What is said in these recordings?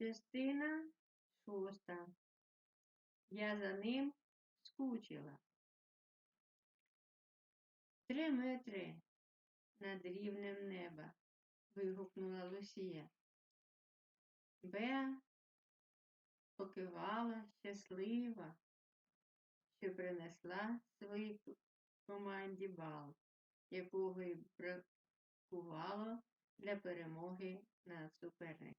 Частина шоста. Я за ним скучила. Три метри над рівнем неба. вигукнула Лусія. Беа покивала щаслива, що принесла своїй команді бал, якого й бракувало для перемоги над суперниками.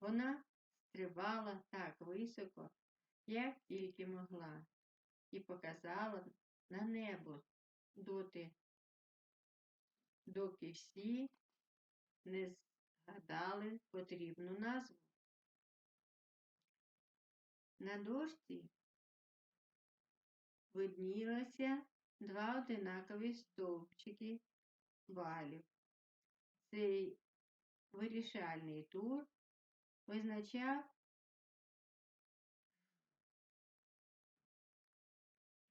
Вона стрибала так високо, як тільки могла, і показала на небо доти, доки всі не згадали потрібну назву. На дошці виднілося два одинакові стовпчики балів. Цей вирішальний тур визначав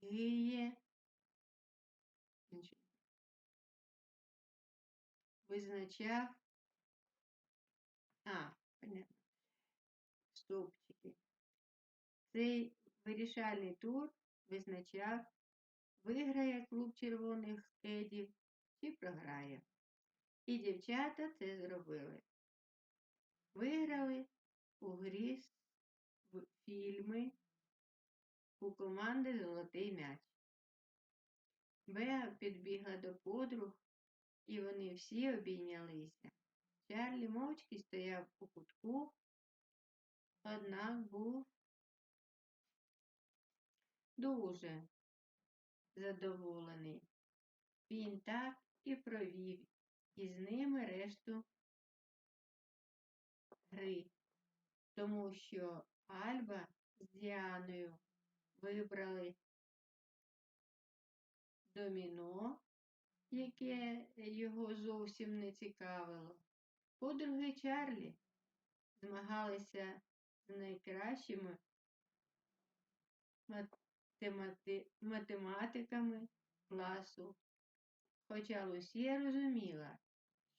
гіє визначав а, понятно. Стовпчики. Цей вирішальний тур визначав, виграє клуб червоних кедів чи програє. І дівчата це зробили. Виграли у грі в фільми у команди Золотий м'яч. Беа підбігла до подруг, і вони всі обійнялися. Чарлі мовчки стояв у кутку, однак був дуже задоволений. Він так і провів із ними решту гри, тому що Альба з Діаною вибрали доміно, яке його зовсім не цікавило. Подруги Чарлі змагалися з найкращими математи- математиками класу, хоча Лусія розуміла,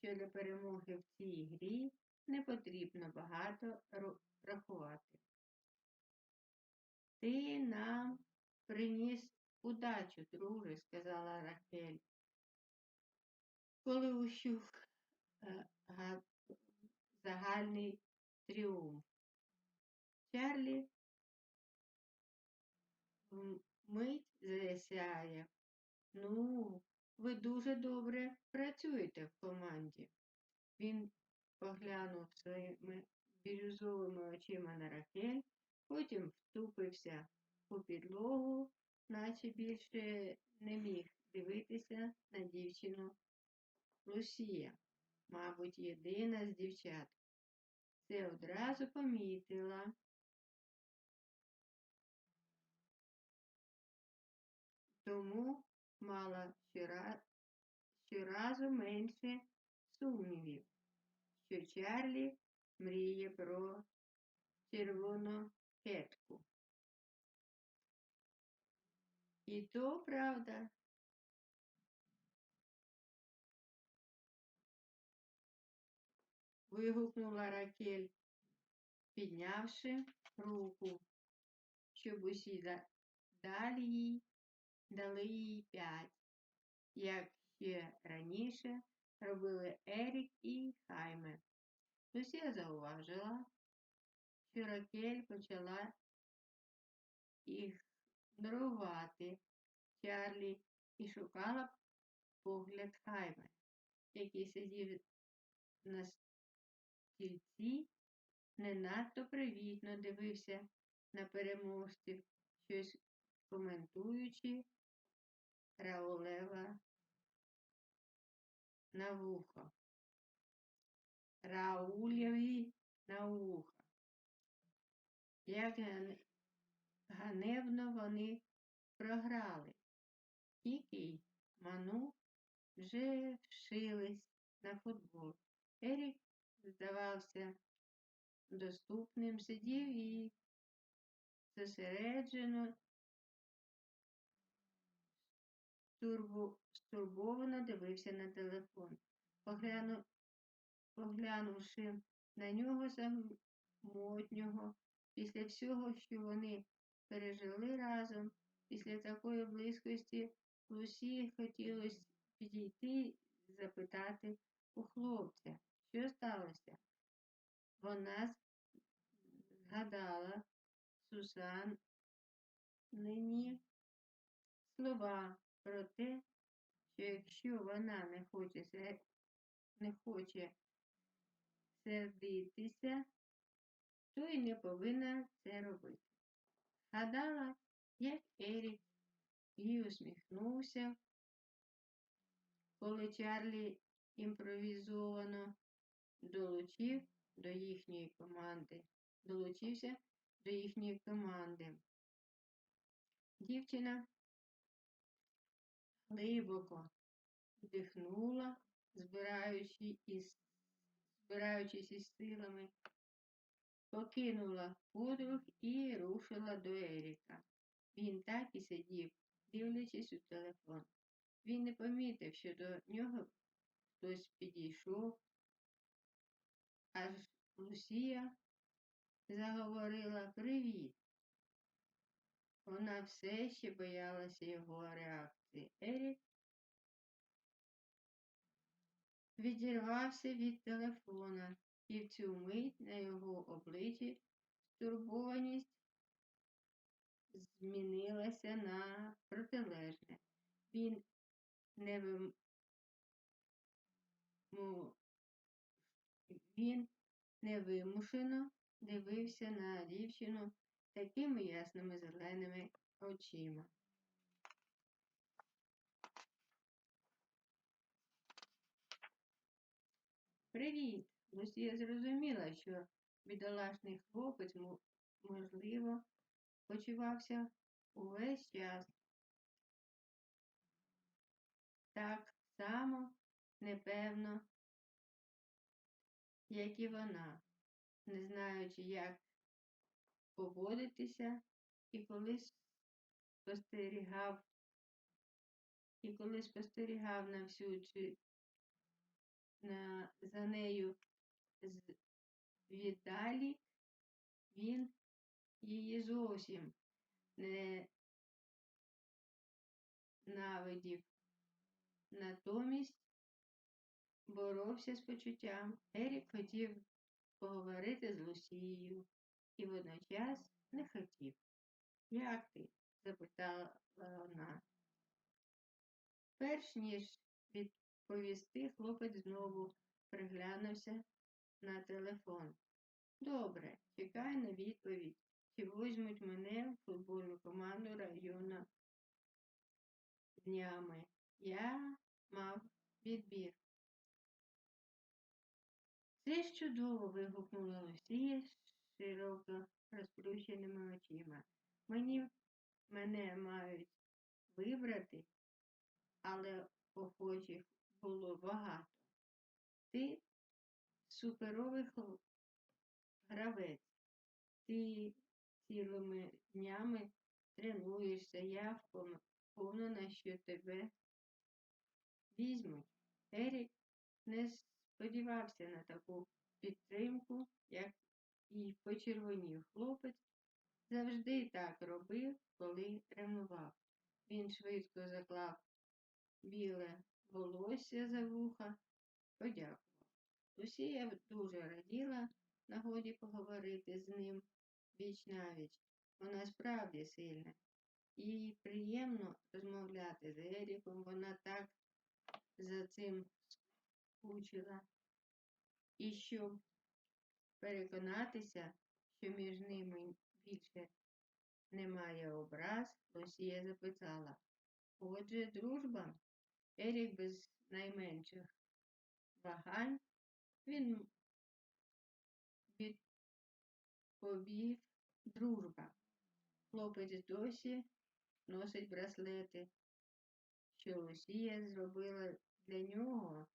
що для перемоги в цій грі не потрібно багато рахувати. Ти нам приніс удачу, друже, сказала Рахель, коли ущух е, загальний тріумф. Чарлі мить засяяв. Ну, ви дуже добре працюєте в команді. Він поглянув своїми бірюзовими очима на Рахель, потім втупився у підлогу, наче більше не міг дивитися на дівчину Лусія, мабуть, єдина з дівчат. Це одразу помітила. Тому мала щора- щоразу менше сумнівів, що Чарлі мріє про червону кетку. І то правда. Вигукнула Ракель, піднявши руку, щоб усі да- далі їй дали їй п'ять, як ще раніше робили Ерік і Хайме. Лусія зауважила, що Ракель почала ігнорувати Чарлі і шукала погляд Хайме, який сидів на стільці, не надто привітно дивився на переможців, щось коментуючи Раулева на вухо. Раулєві на вухо. Як ганебно вони програли. Кікі Ману вже вшились на футбол. Ерік здавався доступним, сидів і зосереджено стурбовано дивився на телефон. Погляну, поглянувши на нього самотнього, після всього, що вони пережили разом, після такої близькості Лусі хотілося підійти запитати у хлопця, що сталося. Вона згадала Сусан нині слова про те, що якщо вона не хоче, не хоче сердитися, то й не повинна це робити. Гадала, як Ерік їй усміхнувся, коли Чарлі імпровізовано долучив до їхньої команди, долучився до їхньої команди. Дівчина глибоко вдихнула, збираючи із, збираючись із силами, покинула подруг і рушила до Еріка. Він так і сидів, дивлячись у телефон. Він не помітив, що до нього хтось підійшов, аж Лусія заговорила Привіт. Вона все ще боялася його реакції. Ерік відірвався від телефона, і в цю мить на його обличчі стурбованість змінилася на протилежне. Він невим... му- Він невимушено дивився на дівчину такими ясними зеленими очима. Привіт! Лусія зрозуміла, що бідолашний хлопець, можливо, почувався увесь час так само непевно, як і вона, не знаючи, як поводитися, і коли спостерігав, і коли спостерігав на всю цю на, за нею з віддалі, він її зовсім не навидів. Натомість боровся з почуттям. Ерік хотів поговорити з Лусією і водночас не хотів. Як ти? запитала вона. Перш ніж відповісти, хлопець знову приглянувся на телефон. Добре, чекай на відповідь. Чи возьмуть мене в футбольну команду району днями? Я мав відбір. Це чудово. вигукнула Лусія з широко розплющеними очима. Мені мене мають вибрати, але охочих було багато. Ти суперовий гравець. Ти цілими днями тренуєшся, я впевнена, що тебе візьмуть. Ерік не сподівався на таку підтримку, як і почервонів хлопець. Завжди так робив, коли тренував. Він швидко заклав біле волосся за вуха, подякував. Лусія дуже раділа нагоді поговорити з ним віч навіч. Вона справді сильна. Їй приємно розмовляти з Еріком, вона так за цим скучила. І щоб переконатися, що між ними більше немає образ, Лусія запитала. Отже, дружба? Ерік без найменших вагань. Він відповів дружба. Хлопець досі носить браслети, що Лусія зробила для нього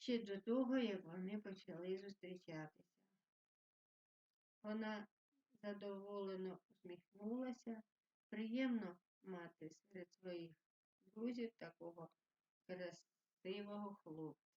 ще до того, як вони почали зустрічатися. Вона задоволено усміхнулася. Приємно мати серед своїх друзів такого красивого хлопця.